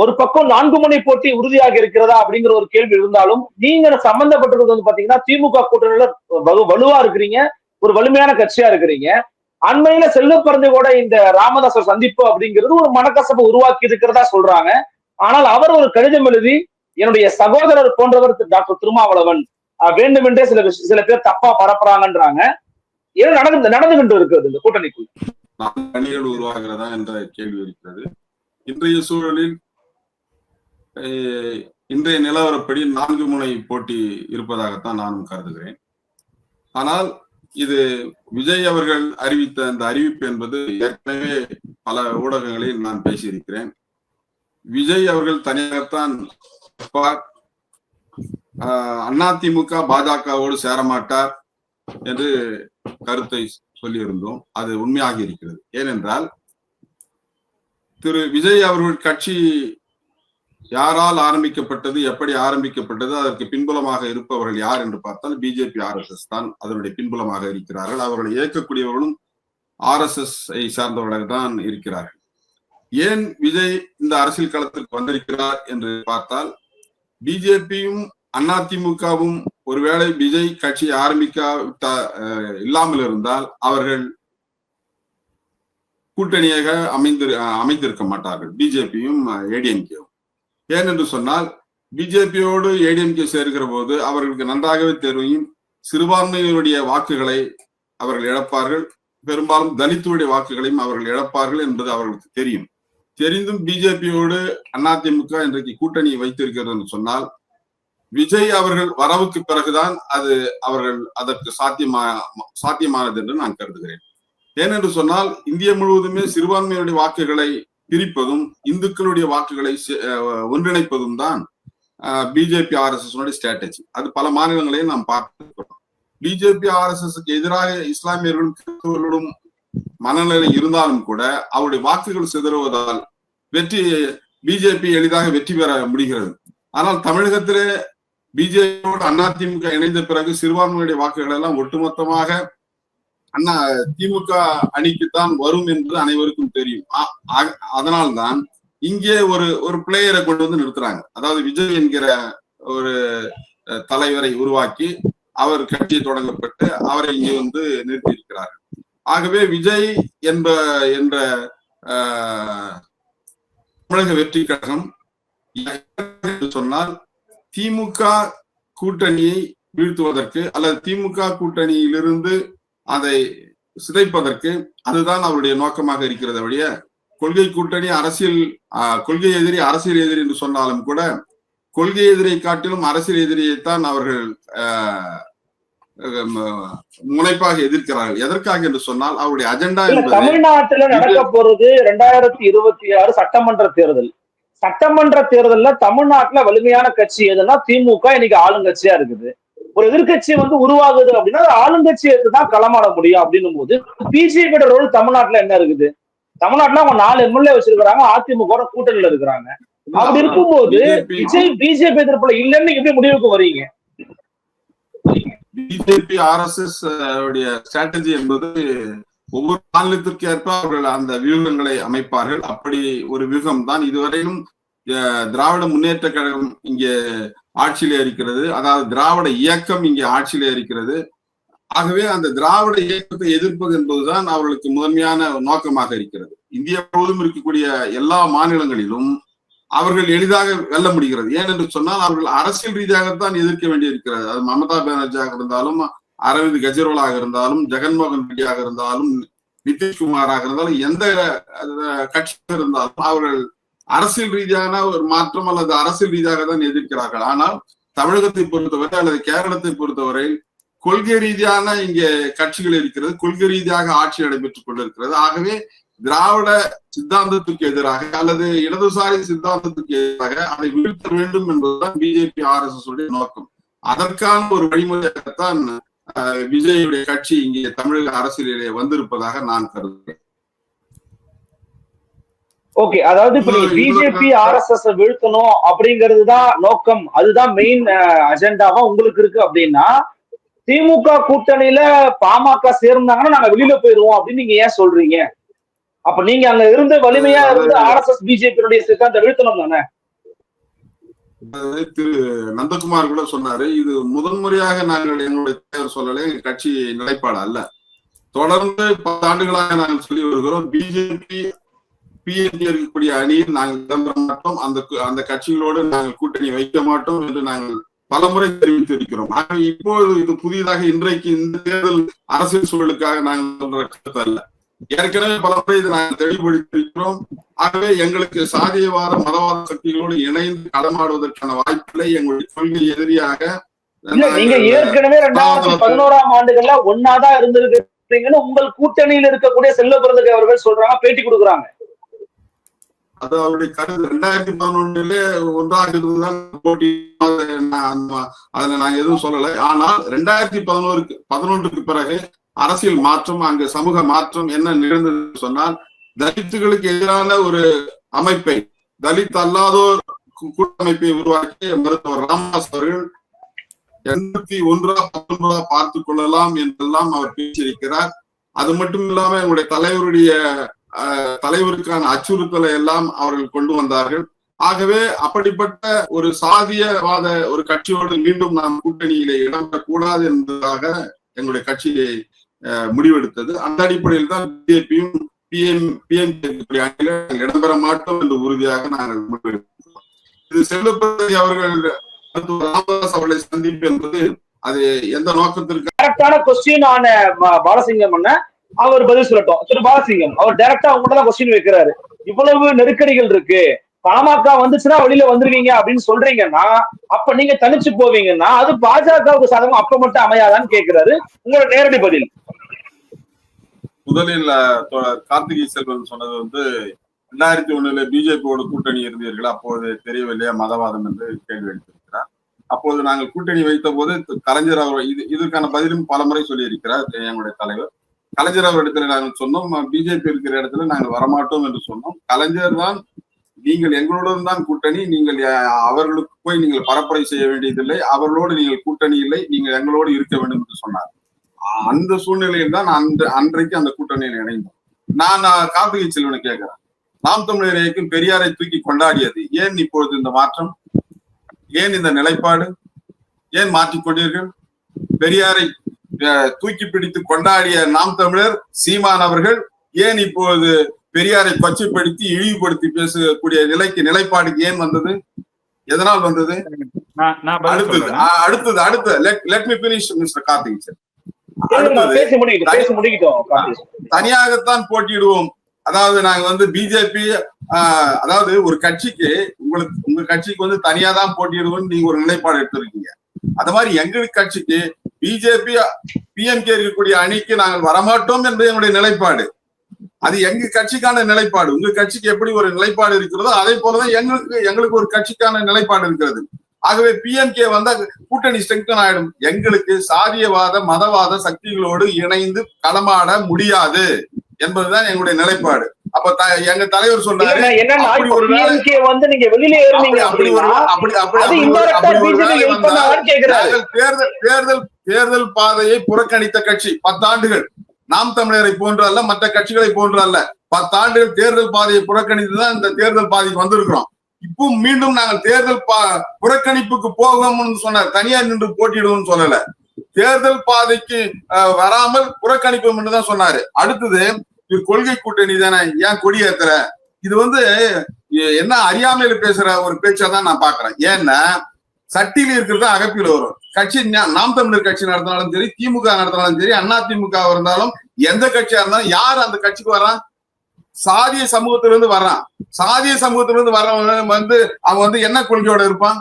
ஒரு பக்கம் நான்கு முனை போட்டி உறுதியாக இருக்கிறதா அப்படிங்கிற ஒரு கேள்வி இருந்தாலும் நீங்க சம்பந்தப்பட்டிருக்கிறது வந்து பாத்தீங்கன்னா திமுக கூட்டணியில வலு வலுவா இருக்கிறீங்க ஒரு வலிமையான கட்சியா இருக்கிறீங்க. அண்மையில செல்வ பிறந்து கூட இந்த ராமதாசர் சந்திப்பு அப்படிங்கிறது ஒரு மனக்கசப்பை உருவாக்கி இருக்கிறதா சொல்றாங்க. ஆனால் அவர் ஒரு கடிதம் எழுதி என்னுடைய சகோதரர் போன்றவர் டாக்டர் திருமாவளவன் வேண்டுமென்றே சில சில பேர் தப்பா பரப்புறாங்கன்றாங்க. ஏதோ நடந்து நடந்துகிட்டு இருக்கிறது இந்த கூட்டணிக்குள். அணிகள் உருவாகிறதா என்ற கேள்வி இருக்கிறது. இன்றைய சூழலில் இன்றைய நிலவரப்படி நான்கு முனை போட்டி இருப்பதாகத்தான் நானும் கருதுகிறேன். ஆனால் இது விஜய் அவர்கள் அறிவித்த அந்த அறிவிப்பு என்பது ஏற்கனவே பல ஊடகங்களில் நான் பேசியிருக்கிறேன். விஜய் அவர்கள் தனியாகத்தான் ஆஹ், அதிமுக பாஜகவோடு சேரமாட்டார் என்று கருத்தை சொல்லியிருந்தோம். அது உண்மையாக இருக்கிறது. ஏனென்றால் திரு விஜய் அவர்கள் கட்சி யாரால் ஆரம்பிக்கப்பட்டது எப்படி ஆரம்பிக்கப்பட்டது அதற்கு பின்புலமாக இருப்பவர்கள் யார் என்று பார்த்தால் பிஜேபி ஆர்எஸ்எஸ் தான் அதனுடைய பின்புலமாக இருக்கிறார்கள். அவர்களை இயக்கக்கூடியவர்களும் ஆர்எஸ்எஸ் ஐ சார்ந்தவர்களாக தான் இருக்கிறார்கள். ஏன் விஜய் இந்த அரசியல் களத்திற்கு வந்திருக்கிறார் என்று பார்த்தால் பிஜேபியும் அதிமுகவும் ஒருவேளை விஜய் கட்சி ஆரம்பிக்க இல்லாமல் இருந்தால் அவர்கள் கூட்டணியாக அமைந்து அமைந்திருக்க மாட்டார்கள். பிஜேபியும் ஏடிஎம்கேவும் ஏனென்று சொன்னால் பிஜேபியோடு ஏடிஎம்கே சேர்க்கிற போது அவர்களுக்கு நன்றாகவே தெரியும் சிறுபான்மையினுடைய வாக்குகளை அவர்கள் இழப்பார்கள் பெரும்பாலும் தலித்துடைய வாக்குகளையும் அவர்கள் இழப்பார்கள் என்பது அவர்களுக்கு தெரியும். தெரிந்தும் பிஜேபியோடு அதிமுக இன்றைக்கு கூட்டணி வைத்திருக்கிறது என்று சொன்னால் விஜய் அவர்கள் வரவுக்கு பிறகுதான் அது அவர்கள் அதற்கு சாத்தியமா சாத்தியமானது என்று நான் கருதுகிறேன். ஏனென்று சொன்னால் இந்திய முழுவதுமே சிறுபான்மையினுடைய வாக்குகளை பிரிப்பதும் இந்துக்களுடைய வாக்குகளை ஒன்றிணைப்பதும் தான் பிஜேபி ஆர்எஸ்எஸ் ஸ்ட்ராட்டஜி அது பல மாநிலங்களையும் நாம் பார்க்கிறோம் பிஜேபி ஆர்எஸ்எஸ் எதிராக இஸ்லாமியர்களும் கிறிஸ்தவர்களும் மனநிலை இருந்தாலும் கூட அவருடைய வாக்குகள் சிதறுவதால் வெற்றி பிஜேபி எளிதாக வெற்றி பெற முடிகிறது. ஆனால் தமிழகத்திலே பிஜேபியோடு அதிமுக இணைந்த பிறகு சிறுபான்மையுடைய வாக்குகள் எல்லாம் ஒட்டுமொத்தமாக அண்ணா திமுக அணிக்குத்தான் வரும் என்று அனைவருக்கும் தெரியும். ஆ- ஆ- அதனால்தான் இங்கே ஒரு ஒரு பிளேயரை கொண்டு வந்து நிறுத்துறாங்க. அதாவது விஜய் என்கிற ஒரு தலைவரை உருவாக்கி அவர் கட்சி தொடங்கப்பட்டு அவரை இங்கே வந்து நிறுத்தி இருக்கிறார் ஆகவே விஜய் என்ப என்ற தமிழக வெற்றி கழகம் என்று சொன்னால் திமுக கூட்டணியை வீழ்த்துவதற்கு அல்லது திமுக கூட்டணியிலிருந்து அதை சிதைப்பதற்கு அதுதான் அவருடைய நோக்கமாக இருக்கிறது ஒழிய கொள்கை கூட்டணி அரசியல் கொள்கை எதிரி அரசியல் எதிரி என்று சொன்னாலும் கூட கொள்கை எதிரியை காட்டிலும் அரசியல் எதிரியைத்தான் அவர்கள் முனைப்பாக எதிர்க்கிறார்கள். எதற்காக என்று சொன்னால் அவருடைய அஜெண்டா தமிழ்நாட்டுல நடக்க போறது ரெண்டாயிரத்தி இருபத்தி ஆறு சட்டமன்ற தேர்தல். சட்டமன்ற தேர்தல்ல தமிழ்நாட்டுல வலிமையான கட்சி எதுன்னா திமுக இன்னைக்கு ஆளுங்கட்சியா இருக்குது. ஒரு எதிர்க்கட்சி வந்து உருவாகுது அப்படின்னா அது ஆளுங்கட்சி தான் களமாட முடியும் அப்படின்னும் போது பிஜேபியோட ரோல் தமிழ்நாட்டுல என்ன இருக்குது? தமிழ்நாட்டுல அவங்க நாலு எம்எல்ஏ வச்சிருக்காங்க அதிமுக கூட்டணியில இருக்கிறாங்க. அப்படி இருக்கும்போது விஜய் பிஜேபி எதிர்ப்புல இல்லைன்னு எப்படி முடிவுக்கு வரீங்க? பிஜேபி ஆர்எஸ்எஸ் உடைய ஸ்ட்ராட்டஜி என்பது ஒவ்வொரு மாநிலத்திற்கு ஏற்ப அவர்கள் அந்த வியூகங்களை அமைப்பார்கள். அப்படி ஒரு வியூகம் தான் இதுவரையிலும் அஹ், திராவிட முன்னேற்ற கழகம் இங்கே ஆட்சியிலே இருக்கிறது. அதாவது திராவிட இயக்கம் இங்கே ஆட்சியிலே இருக்கிறது. ஆகவே அந்த திராவிட இயக்கத்தை எதிர்ப்பது என்பதுதான் அவர்களுக்கு முதன்மையான நோக்கமாக இருக்கிறது. இந்தியா முழுவதும் இருக்கக்கூடிய எல்லா மாநிலங்களிலும் அவர்கள் எளிதாக வெல்ல முடிகிறது. ஏனென்று சொன்னால் அவர்கள் அரசியல் ரீதியாகத்தான் எதிர்க்க வேண்டியிருக்கிறது. அது மமதா பானர்ஜியாக இருந்தாலும் அரவிந்த் கெஜ்ரிவாலாக இருந்தாலும் ஜெகன்மோகன் ரெட்டியாக இருந்தாலும் நிதிஷ்குமாராக இருந்தாலும் எந்த கட்சியாக இருந்தாலும் அவர்கள் அரசியல் ரீதியான ஒரு மாற்றம் அல்லது அரசியல் ரீதியாக தான் எதிர்க்கிறார்கள். ஆனால் தமிழகத்தை பொறுத்தவரை அல்லது கேரளத்தை பொறுத்தவரை கொள்கை ரீதியான இங்கே கட்சிகள் இருக்கிறது கொள்கை ரீதியாக ஆட்சி நடைபெற்றுக் கொண்டிருக்கிறது. ஆகவே திராவிட சித்தாந்தத்துக்கு எதிராக அல்லது இடதுசாரி சித்தாந்தத்துக்கு எதிராக அதை வீழ்த்த வேண்டும் என்பதுதான் பிஜேபி ஆர் எஸ் எஸ் உடைய நோக்கம். அதற்கான ஒரு வழிமுறையாகத்தான் விஜயுடைய கட்சி இங்கே தமிழக அரசியலிலே வந்திருப்பதாக நான் கருதுகிறேன். ஓகே அதாவது இப்ப நீங்க பிஜேபி ஆர்எஸ்எஸ் வீழ்த்தணும் அப்படிங்கிறது தான் நோக்கம். அதுதான் மெயின் அஜெண்டாவா உங்களுக்கு இருக்கு அப்படின்னா திமுக கூட்டணியில பாமக சேர்ந்தாங்கன்னா நாங்க வெளியில போயிருவோம் அப்படின்னு நீங்க ஏன் சொல்றீங்க? அப்ப நீங்க அங்க இருந்து வலிமையா இருந்து ஆர்எஸ்எஸ் பிஜேபியுடைய சித்தாந்த வீழ்த்தணும் தானே? திரு நந்தகுமார் கூட சொன்னாரு இது முதன்முறையாக நாங்கள் எங்களுடைய தலைவர் சொல்லலை கட்சி நிலைப்பாடு அல்ல. தொடர்ந்து பத்து ஆண்டுகளாக நாங்கள் சொல்லி வருகிறோம் பிஜேபி பிஎன்பி இருக்கக்கூடிய அணியில் நாங்கள் இடம்பெற மாட்டோம். அந்த அந்த கட்சிகளோடு நாங்கள் கூட்டணி வைக்க மாட்டோம் என்று நாங்கள் பலமுறை தெரிவித்திருக்கிறோம். ஆகவே இப்போது இது புதிதாக இன்றைக்கு இந்த தேர்தல் அரசியல் சூழலுக்காக நாங்கள் சொல்ற கருத்து அல்ல. ஏற்கனவே பலமுறை இதை நாங்கள் தெளிவுபடுத்தியிருக்கிறோம். ஆகவே எங்களுக்கு சாதியவாத மதவாத சக்திகளோடு இணைந்து களமாடுவதற்கான வாய்ப்பில்லை. எங்களுடைய கொள்கை எதிரியாக நீங்க ஏற்கனவே ரெண்டாயிரத்தி பதினோராம் ஆண்டுகள்ல ஒன்னாதான் இருந்திருக்கீங்கன்னு உங்கள் கூட்டணியில் இருக்கக்கூடிய செல்வ பிறந்தகை அவர்கள் சொல்றாங்க பேட்டி கொடுக்குறாங்க. அது அவருடைய கருத்து. ரெண்டாயிரத்தி பதினொன்னுல ஒன்றாக இருந்ததுதான் போட்டி அதுல நான் எதுவும் சொல்லலை. ஆனால் ரெண்டாயிரத்தி பதினோருக்கு பதினொன்றுக்கு பிறகு அரசியல் மாற்றம் அங்கு சமூக மாற்றம் என்ன நிகழ்ந்தது சொன்னால் தலித்துகளுக்கு எதிரான ஒரு அமைப்பை தலித் அல்லாதோர் கூட்டமைப்பை உருவாக்கி மருத்துவர் ராமதாஸ் அவர்கள் எண்பத்தி ஒன்றா பத்தொன்பதா பார்த்துக் கொள்ளலாம் என்றெல்லாம் அவர் பேசியிருக்கிறார். அது மட்டும் இல்லாம எங்களுடைய தலைவருடைய தலைவருக்கான அச்சுறுத்தலை எல்லாம் அவர்கள் கொண்டு வந்தார்கள். ஆகவே அப்படிப்பட்ட ஒரு சாதியவாத ஒரு கட்சியோடு மீண்டும் நாம் கூட்டணியிலே இடம்பெறக்கூடாது என்பதாக எங்களுடைய கட்சியை முடிவெடுத்தது. அந்த அடிப்படையில் தான் பிஜேபியும் பிஎம் பிஎம் அணியில இடம்பெற மாட்டோம் என்று உறுதியாக நாங்கள் முடிவெடுத்தோம். இது செல்வப்பிரதி அவர்கள் ராமதாஸ் அவர்களை சந்திப்பு என்பது அது எந்த நோக்கத்திற்கு கரெக்டான கொஸ்டின் ஆன பாலசிங்கம் அண்ணன் அவர் பதில் சொல்லட்டும். திரு பாலசிங்கம் அவர் டைரக்டா உங்கள்ட்ட தான் கொஸ்டின் வைக்கிறாரு. இவ்வளவு நெருக்கடிகள் இருக்கு. பாமக வந்துச்சுன்னா வெளியில வந்துருவீங்க அப்படின்னு சொல்றீங்கன்னா அப்ப நீங்க தனிச்சு போவீங்கன்னா அது பாஜகவுக்கு சாதகம் அப்ப மட்டும் அமையாதான்னு கேக்குறாரு. உங்களோட நேரடி பதில். முதலில் கார்த்திகை செல்வன் சொன்னது வந்து ரெண்டாயிரத்தி ஒண்ணுல பிஜேபியோட கூட்டணி இருந்தீர்கள் அப்போது தெரியவில்லையா மதவாதம் என்று கேள்வி எழுப்பியிருக்கிறார். அப்போது நாங்கள் கூட்டணி வைத்த போது கலைஞர் அவர் இது இதற்கான பதிலும் பலமுறை சொல்லியிருக்கிறார் எங்களுடைய தலைவர். கலைஞர் அவரிடத்துல நாங்கள் சொன்னோம் பிஜேபி இருக்கிற இடத்துல நாங்கள் வரமாட்டோம் என்று சொன்னோம். கலைஞர் தான் நீங்கள் எங்களுடன் தான் கூட்டணி நீங்கள் அவர்களுக்கு போய் நீங்கள் பரப்புரை செய்ய வேண்டியதில்லை அவர்களோடு நீங்கள் கூட்டணி இல்லை நீங்கள் எங்களோடு இருக்க வேண்டும் என்று சொன்னார். அந்த சூழ்நிலையில் தான் அன்று அன்றைக்கு அந்த கூட்டணியில் இணைந்தோம். நான் கார்த்திகை செல்வனை கேட்கிறேன். நாம் தமிழர் இயக்கம் பெரியாரை தூக்கி கொண்டாடியது ஏன் இப்பொழுது இந்த மாற்றம்? ஏன் இந்த நிலைப்பாடு? ஏன் மாற்றிக்கொண்டீர்கள்? பெரியாரை தூக்கி பிடித்து கொண்டாடிய நாம் தமிழர் சீமான் அவர்கள் ஏன் இப்போது பெரியாரை கொச்சைப்படுத்தி இழிவுபடுத்தி பேசக்கூடிய நிலைக்கு நிலைப்பாடுக்கு ஏன் வந்தது? எதனால் வந்தது? அடுத்தது அடுத்தது அடுத்து let me finish mister Karthigai sir. தனியாகத்தான் போட்டியிடுவோம். அதாவது நாங்க வந்து பிஜேபி அதாவது ஒரு கட்சிக்கு உங்களுக்கு உங்க கட்சிக்கு வந்து தனியா தான் போட்டியிடுவோம் நீங்க ஒரு நிலைப்பாடு எடுத்திருக்கீங்க. அது மாதிரி எங்க கட்சிக்கு பிஜேபி பிஎம்கே இருக்கக்கூடிய அணிக்கு நாங்கள் வரமாட்டோம் என்பது என்னுடைய நிலைப்பாடு. அது எங்க கட்சிக்கான நிலைப்பாடு. உங்க கட்சிக்கு எப்படி ஒரு நிலைப்பாடு இருக்கிறதோ அதே போலதான் எங்களுக்கு எங்களுக்கு ஒரு கட்சிக்கான நிலைப்பாடு இருக்கிறது. ஆகவே பிஎம்கே வந்தா கூட்டணி ஸ்ட்ரெங்கன் ஆயிடும். எங்களுக்கு சாதியவாத மதவாத சக்திகளோடு இணைந்து களமாட முடியாது. என்பதுதான் எங்களுடைய நிலைப்பாடு. அப்ப எங்க தலைவர் வந்து நீங்க வெளியில ஏறுனீங்க அப்படி ஒரு அப்படி அப்படி நாங்கள் தேர்தல் தேர்தல் தேர்தல் பாதையை புறக்கணித்த கட்சி பத்தாண்டுகள். நாம் தமிழரை போன்று அல்ல மற்ற கட்சிகளை போன்று அல்ல. பத்தாண்டுகள் தேர்தல் பாதையை புறக்கணித்துதான் இந்த தேர்தல் பாதைக்கு வந்திருக்கிறோம். இப்போ மீண்டும் நாங்கள் தேர்தல் புறக்கணிப்புக்கு போவோம்னு சொன்னார். தனியார் நின்று போட்டியிடுவோம்னு சொல்லல. தேர்தல் பாதைக்கு வராமல் புறக்கணிப்போம் என்று தான் சொன்னாரு. அடுத்தது இது கொள்கை கூட்டணி தானே ஏன் கொடியேத்துற இது வந்து என்ன அறியாமையில பேசுற ஒரு பேச்சா தான் நான் பாக்குறேன். ஏன்னா சட்டியில இருக்கிறது அகப்பில வரும். கட்சி நாம் தமிழர் கட்சி நடத்தினாலும் சரி திமுக நடத்தினாலும் சரி அண்ணா திமுக இருந்தாலும் எந்த கட்சியா இருந்தாலும் யார் அந்த கட்சிக்கு வரான் சாதிய சமூகத்திலிருந்து வர்றான் சாதிய சமூகத்திலிருந்து வர்றவன் வந்து அவன் வந்து என்ன கொள்கையோட இருப்பான்?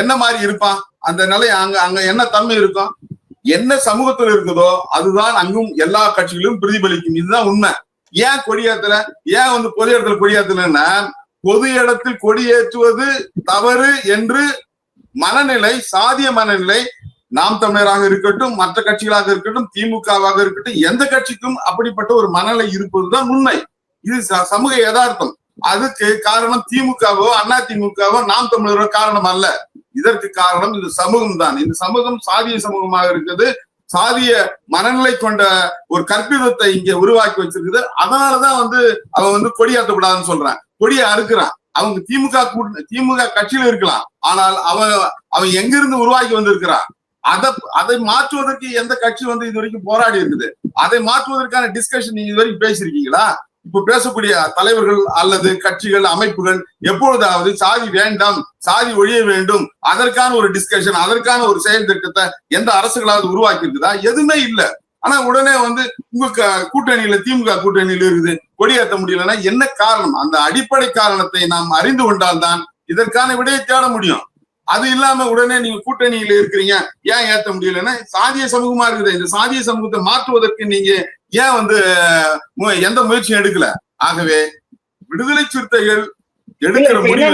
என்ன மாதிரி இருப்பான்? அந்த நிலை அங்க அங்க என்ன தன்மை இருக்கும்? என்ன சமூகத்துல இருக்குதோ அதுதான் அங்கும் எல்லா கட்சிகளிலும் பிரதிபலிக்கும். இதுதான் உண்மை. ஏன் கொடியாத்துல ஏன் வந்து பொது இடத்துல கொடியேத்தலன்னா பொது இடத்தில் கொடியேற்றுவது தவறு என்று மனநிலை சாதிய மனநிலை நாம் தமிழராக இருக்கட்டும் மற்ற கட்சிகளாக இருக்கட்டும் திமுகவாக இருக்கட்டும் எந்த கட்சிக்கும் அப்படிப்பட்ட ஒரு மனநிலை இருப்பதுதான் உண்மை. இது ச- சமூக யதார்த்தம். அதுக்கு காரணம் திமுகவோ அண்ணா திமுகவோ நாம் தமிழரோ காரணம் அல்ல. இதற்கு காரணம் இந்த சமூகம் தான் இந்த சமூகம் சாதிய சமூகமாக இருக்குது சாதிய மனநிலை கொண்ட ஒரு கற்பிதத்தை இங்க உருவாக்கி வச்சிருக்குது. அதனாலதான் வந்து அவன் வந்து கொடியாற்றக்கூடாதுன்னு சொல்றான். கொடியை அறுக்கிறான். அவங்க திமுக கூட்ட- திமுக கட்சியில இருக்கலாம். ஆனால் அவன் அவன் எங்கிருந்து உருவாக்கி வந்திருக்கிறான்? அதை அதை மாற்றுவதற்கு எந்த கட்சி வந்து இது வரைக்கும் போராடி இருக்குது? அதை மாற்றுவதற்கான டிஸ்கஷன் நீங்க இது வரைக்கும் பேசிருக்கீங்களா இப்ப பேசக்கூடிய தலைவர்கள் அல்லது கட்சிகள் அமைப்புகள் எப்பொழுதாவது சாதி வேண்டாம் சாதி ஒழிய வேண்டும் அதற்கான ஒரு டிஸ்கஷன் அதற்கான ஒரு செயல் திட்டத்தை எந்த அரசுகளாவது உருவாக்கி இருக்குதா எதுவுமே இல்ல. ஆனா உடனே வந்து உங்க கூட்டணியில திமுக கூட்டணியில இருக்குது கொடியேற்ற முடியலன்னா என்ன காரணம்? அந்த அடிப்படை காரணத்தை நாம் அறிந்து கொண்டால்தான் இதற்கான விடையை தேட முடியும். அது இல்லாம உடனே நீங்க கூட்டணியில இருக்கிறீங்க ஏன் ஏத்த முடியலன்னா சாதிய சமூகமா இருக்குது. இந்த சாதிய சமூகத்தை மாற்றுவதற்கு நீங்க ஏன் வந்து எந்த முயற்சியும் எடுக்கல? ஆகவே விடுதலை சிறுத்தைகள் எடுக்கிற முடிவு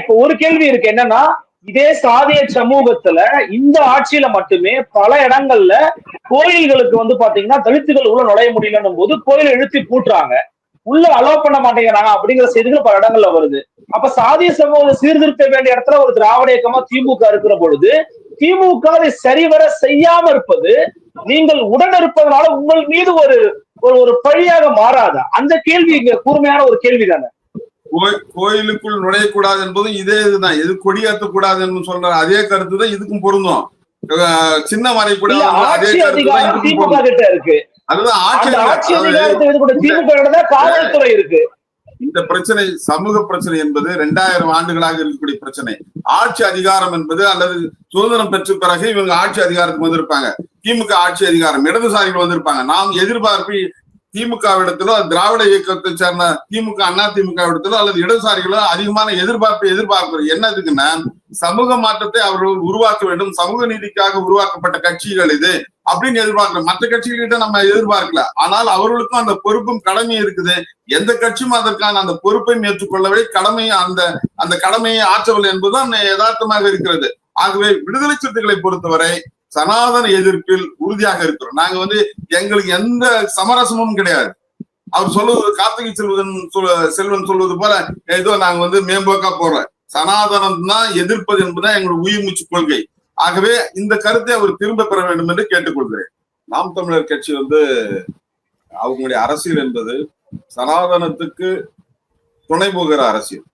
இப்ப ஒரு கேள்வி இருக்கு. என்னன்னா இதே சாதிய சமூகத்துல இந்த ஆட்சியில மட்டுமே பல இடங்கள்ல கோயில்களுக்கு வந்து பாத்தீங்கன்னா தலித்துகள் உள்ள நுழைய முடியலன்னும் போது கோயிலை இழுத்தி பூட்டுறாங்க. உள்ள அலோவ் பண்ண மாட்டேங்கிறாங்க அப்படிங்கிற செய்திகள் பல இடங்கள்ல வருது. அப்ப சாதிய சமூகத்தை சீர்திருத்த வேண்டிய இடத்துல ஒரு திராவிட இயக்கமா திமுக இருக்கிற பொழுது திமுக சரிவர செய்யாம இருப்பது நீங்கள் உடன் இருப்பதனால உங்கள் மீது ஒரு ஒரு பழியாக மாறாதா? அந்த கேள்வி இங்க கூர்மையான ஒரு கேள்வி தானே கோய்- கோயிலுக்குள் நுழையக்கூடாது என்பதும் இதே இதுதான். எது கொடியேற்ற கூடாதுன்னு சொல்ற அதே கருத்து தான் இதுக்கும் பொருந்தும். சின்ன மறை கூட அதே கருத்து இருக்கு. அதுதான் ஆட்சி அதிகாரத்தை திமுக காவல்துறை இருக்கு. இந்த பிரச்சனை சமூக பிரச்சனை என்பது ரெண்டாயிரம் ஆண்டுகளாக இருக்கக்கூடிய பிரச்சனை. ஆட்சி அதிகாரம் என்பது அல்லது சுதந்திரம் பெற்ற பிறகு இவங்க ஆட்சி அதிகாரத்துக்கு வந்திருப்பாங்க. திமுக ஆட்சி அதிகாரம் இடதுசாரிகள் வந்திருப்பாங்க. நாம் எதிர்பார்ப்பு திமுக இடத்திலோ திராவிட இயக்கத்தை சேர்ந்த திமுக அண்ணா திமுக இடத்திலோ அல்லது இடதுசாரிகளோ அதிகமான எதிர்பார்ப்பு எதிர்பார்க்கிறது என்ன இதுக்குன்னா சமூக மாற்றத்தை அவர்கள் உருவாக்க வேண்டும். சமூக நீதிக்காக உருவாக்கப்பட்ட கட்சிகள் இது. அப்படின்னு எதிர்பார்க்கல. மற்ற கட்சிகிட்ட நம்ம எதிர்பார்க்கல. ஆனால் அவர்களுக்கும் அந்த பொறுப்பும் கடமையும் இருக்குது. எந்த கட்சியும் அதற்கான அந்த பொறுப்பையும் ஏற்றுக்கொள்ளவே கடமையை அந்த அந்த கடமையை ஆற்றவில்லை என்பதுதான் யதார்த்தமாக இருக்கிறது. ஆகவே விடுதலை சிறுத்தைகளை பொறுத்தவரை சனாதன எதிர்ப்பில் உறுதியாக இருக்கிறோம். நாங்க வந்து எங்களுக்கு எந்த சமரசமும் கிடையாது. அவர் சொல்லுவது கார்த்திகை செல்வன் சொல்- செல்வன் சொல்வது போல ஏதோ நாங்க வந்து மேம்போக்கா போறோம். சனாதனம் தான் எதிர்ப்பது என்பதுதான் எங்களுடைய உயிர் மூச்சு கொள்கை. ஆகவே இந்த கருத்தை அவர் திரும்ப பெற வேண்டும் என்று கேட்டுக்கொள்கிறேன். நாம் தமிழர் கட்சி வந்து அவங்களுடைய அரசியல் என்பது சனாதனத்துக்கு துணை போகிற அரசியல்.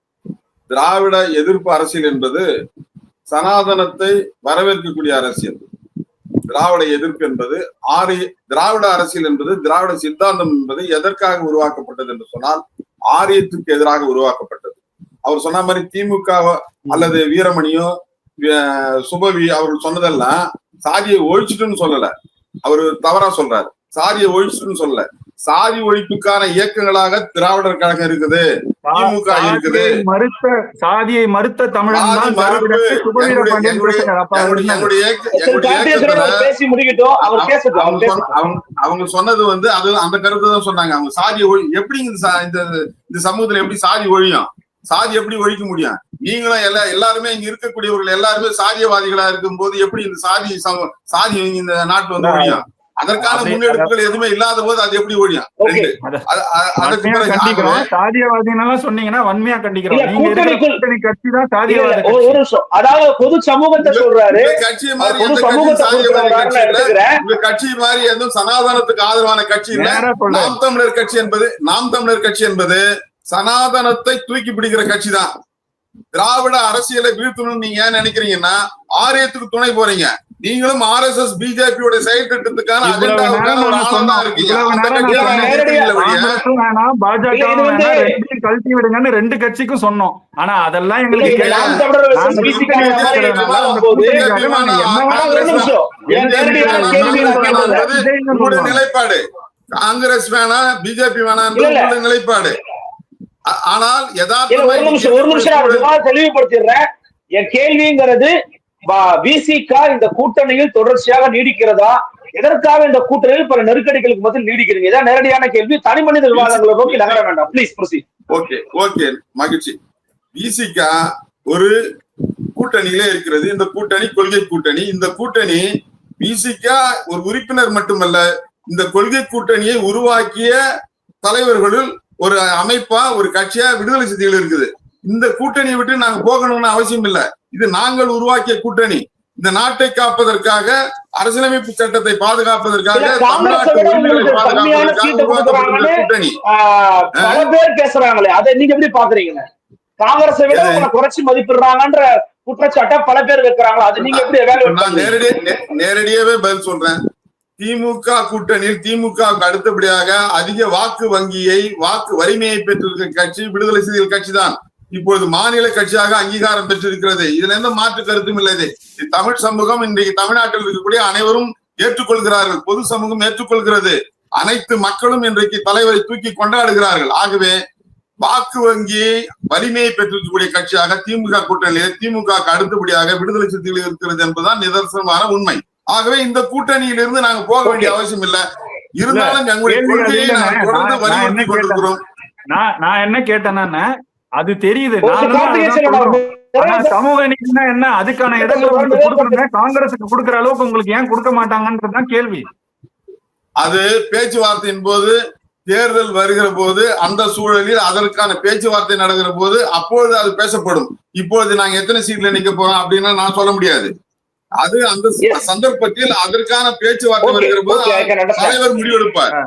திராவிட எதிர்ப்பு அரசியல் என்பது சனாதனத்தை வரவேற்கக்கூடிய அரசியல். திராவிட எதிர்ப்பு என்பது ஆரிய திராவிட அரசியல் என்பது திராவிட சித்தாந்தம் என்பது எதற்காக உருவாக்கப்பட்டது என்று சொன்னால் ஆரியத்துக்கு எதிராக உருவாக்கப்பட்டது. அவர் சொன்ன மாதிரி திமுக அல்லது வீரமணியோ சுபவி அவர்கள் சொன்னதெல்லாம் சாதியை ஒழிச்சுட்டுன்னு சொல்லல. அவரு தவறா சொல்றாரு. சாதியை ஒழிச்சுட்டுன்னு சொல்லல. சாதி ஒழிப்புக்கான இயக்கங்களாக திராவிடர் கழகம் இருக்குது. திமுக இருக்குது. சாதியை மறுத்த சாதியை மறுத்த அவர் அவர் அவர் அவர் அவங்க பேசட்டும். சொன்ன- அவங்க அவங்க சொன்னது வந்து அது அந்த கருத்தை தான் சொன்னாங்க. அவங்க சாதி ஒழி எப்படி இந்த இந்த சமூகத்துல எப்படி சாதி ஒழியும்? சாதி எப்படி ஒழிக்க முடியும்? நீங்களும் எல்லா எல்லாருமே இங்க இருக்கக்கூடியவர்கள் எல்லாருமே சாதியவாதிகளா இருக்கும் போது எப்படி இந்த சாதி சம- சாதி இந்த நாட்டுல வந்து ஒழியும்? அதற்கான அது- முன்னெடுப்புகள் எதுவுமே இல்லாத போது அது எப்படி ஆகவே சாதியவாதினெல்லாம் சொன்னீங்கன்னா வன்மையா கண்டிக்கிறோம். கட்சி கட்சி. அதாவது பொது சமூகத்தை சொல்றாரு. அவர் மாதிரி எந்த கட்சி கட்சி மாதிரி எதுவும் சனாதனத்துக்கு ஆதரவான கட்சி நாம் தமிழர் கட்சி என்பது நாம் தமிழர் கட்சி என்பது சனாதனத்தை தூக்கி பிடிக்கிற கட்சி தான் திராவிட அரசியலை வீழ்த்தணும்னு நீங்க ஏன் நினைக்கிறீங்கன்னா ஆரியத்துக்கு துணை போறீங்க. நீங்களும் ஆர் எஸ் எஸ் பிஜேபியோட செயல் திட்டத்துக்கான கழட்டி விடுங்கன்னு ரெண்டு கட்சிக்கும் சொன்னோம். ஆனா அதெல்லாம் எங்களுக்கு நிலைப்பாடு. காங்கிரஸ் வேணாம் பிஜேபி வேணாம் நிலைப்பாடு. ஆனால் ஒரு நிமிஷம் ஒரு நிமிஷம் தெளிவுபடுத்திடுறேன். என் கேள்விங்கிறது விசிக இந்த கூட்டணியில் தொடர்ச்சியாக நீடிக்கிறதா? எதற்காக இந்த கூட்டணியில் பல நெருக்கடிகளுக்கு மத்தியில் நீடிக்கிறீங்க? இதான் நேரடியான கேள்வி. தனி மனித விவாதங்களை நோக்கி நகர வேண்டாம். ப்ளீஸ் ப்ரொசீட் ஓகே ஓகே மகிழ்ச்சி. பிசிகா ஒரு கூட்டணியிலே இருக்கிறது. இந்த கூட்டணி கொள்கை கூட்டணி. இந்த கூட்டணி பிசிகா ஒரு உறுப்பினர் மட்டுமல்ல இந்த கொள்கை கூட்டணியை உருவாக்கிய தலைவர்களுள் ஒரு அமைப்பா ஒரு கட்சியா விடுதலை சிறுத்தைகள் இருக்குது. இந்த கூட்டணியை விட்டு நாங்க போகணும்னு அவசியம் இல்லை. இது நாங்கள் உருவாக்கிய கூட்டணி. இந்த நாட்டை காப்பதற்காக அரசியலமைப்பு சட்டத்தை பாதுகாப்பதற்காக தமிழ்நாட்டு உரிமைகளை பாதுகாப்பதற்காக உருவாக்கப்பட்டுள்ள. கூட்டணி. பேசுறாங்களே. அதை நீங்க எப்படி பாக்குறீங்க? காங்கிரஸை விட குறைச்சி மதிப்பிடுறாங்கன்ற குற்றச்சாட்டை பல பேர் வைக்கிறாங்க அது நீங்க எப்படி? நேரடியா நேரடியாவே பதில் சொல்றேன். திமுக கூட்டணியில் திமுகவுக்கு அடுத்தபடியாக அதிக வாக்கு வங்கியை வாக்கு வலிமையை பெற்றிருக்கிற கட்சி விடுதலை சிறுத்தைகள் கட்சி தான் இப்பொழுது மாநில கட்சியாக அங்கீகாரம் பெற்றிருக்கிறது. இதுல எந்த மாற்று கருத்தும் இல்லை. தமிழ் சமூகம் இன்றைக்கு தமிழ்நாட்டில் இருக்கக்கூடிய அனைவரும் ஏற்றுக்கொள்கிறார்கள். பொது சமூகம் ஏற்றுக்கொள்கிறது. அனைத்து மக்களும் இன்றைக்கு தலைவரை தூக்கி கொண்டாடுகிறார்கள். ஆகவே வாக்கு வங்கியை வலிமையை பெற்றிருக்கக்கூடிய கட்சியாக திமுக கூட்டணியிலே திமுக அடுத்தபடியாக விடுதலை சிறுத்தைகள் இருக்கிறது என்பதுதான் நிதர்சனமான உண்மை. ஆகவே இந்த கூட்டணியிலிருந்து நாங்க போக வேண்டிய அவசியம் இல்லை. இருந்தாலும் எங்களுடைய கொள்கையை தொடர்ந்து நான் நான் என்ன வலியுறுத்தி கொண்டிருக்கிறோம். நான் நான் என்ன கேட்டேன்னா அது தெரியுது. சமூக நீதினா என்ன? அதுக்கான இடங்களை கொடுக்கணுங்க காங்கிரஸுக்கு கொடுக்குற அளவுக்கு உங்களுக்கு ஏன் கொடுக்க மாட்டாங்கன்றதுதான் கேள்வி. அது பேச்சுவார்த்தையின் போது தேர்தல் வருகிற போது அந்த சூழலில் அதற்கான பேச்சுவார்த்தை நடக்கிற போது அப்பொழுது அது பேசப்படும். இப்பொழுது நாங்க எத்தனை சீட்ல நிக்க போறோம் அப்படின்னு நான் சொல்ல முடியாது. அது அந்த. சந்தர்ப்பத்தில் அதற்கான பேச்சுவார்த்தை வருகிற போது. தலைவர் முடிவெடுப்பார்